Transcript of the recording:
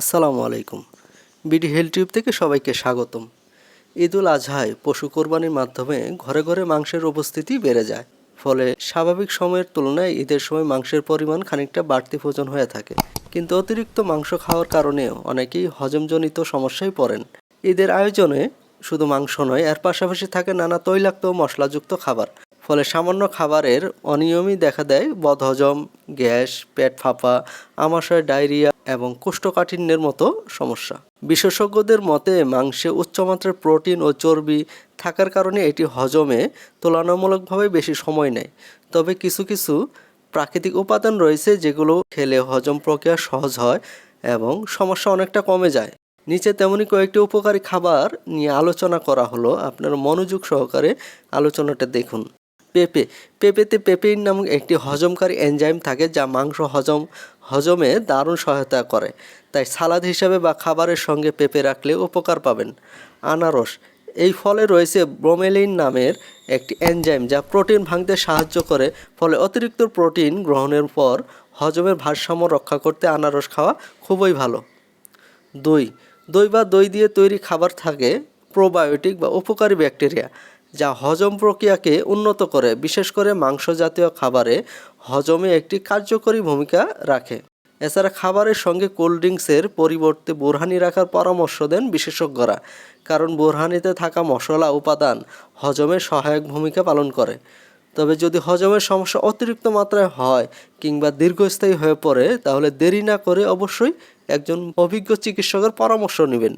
আসসালামু আলাইকুম। BD health tube থেকে সবাইকে স্বাগতম। ঈদ উল আজহায় পশু কোরবানির মাধ্যমে ঘরে ঘরে মাংসের উপস্থিতি বেড়ে যায়। ফলে স্বাভাবিক সময়ের তুলনায় ঈদের সময় মাংসের পরিমাণ খানিকটা বাড়তি ভোজন হয়ে থাকে। কিন্তু অতিরিক্ত মাংস খাওয়ার কারণেও অনেকেই হজমজনিত সমস্যায় পড়েন। ঈদের আয়োজনে শুধু মাংস নয়, এর পাশাপাশি থাকে নানা তৈলাক্ত মশলাযুক্ত খাবার। ফলে সামান্য খাবারের অনিয়মই দেখা দেয় বদহজম, গ্যাস, পেট ফাঁপা, আমাশয়, ডায়রিয়া এবং কোষ্ঠকাঠিন্যের মতো সমস্যা। বিশেষজ্ঞদের মতে, মাংসে উচ্চমাত্রার প্রোটিন ও চর্বি থাকার কারণে এটি হজমে তুলনামূলকভাবে বেশি সময় নেয়। তবে কিছু কিছু প্রাকৃতিক উপাদান রয়েছে যেগুলো খেলে হজম প্রক্রিয়া সহজ হয় এবং সমস্যা অনেকটা কমে যায়। নিচে তেমনি কয়েকটি উপকারী খাবার নিয়ে আলোচনা করা হলো। আপনার মনোযোগ সহকারে আলোচনাটা দেখুন। পেঁপে। পেঁপেতে পেপেইন নামক একটি হজমকারী এনজাইম থাকে যা মাংস হজম হজমে দারুণ সহায়তা করে। তাই সালাদ হিসাবে বা খাবারের সঙ্গে পেঁপে রাখলে উপকার পাবেন। আনারস। এই ফলে রয়েছে ব্রোমেলিন নামের একটি এনজাইম যা প্রোটিন ভাঙতে সাহায্য করে। ফলে অতিরিক্ত প্রোটিন গ্রহণের পর হজমের ভারসাম্য রক্ষা করতে আনারস খাওয়া খুবই ভালো। দই। দই বা দই দিয়ে তৈরি খাবার থাকে প্রোবায়োটিক বা উপকারী ব্যাকটেরিয়া। যা হজম প্রক্রিয়াকে উন্নত করে, বিশেষ করে মাংস জাতীয় খাবারে হজমে একটি কার্যকরী ভূমিকা রাখে। এছাড়া খাবারের সঙ্গে কোল্ড ড্রিঙ্কসের পরিবর্তে বোরহানি রাখার পরামর্শ দেন বিশেষজ্ঞরা, কারণ বোরহানিতে থাকা মশলা উপাদান হজমে সহায়ক ভূমিকা পালন করে। তবে যদি হজমের সমস্যা অতিরিক্ত মাত্রায় হয় কিংবা দীর্ঘস্থায়ী হয়ে পড়ে, তাহলে দেরি না করে অবশ্যই একজন অভিজ্ঞ চিকিৎসকের পরামর্শ নেবেন।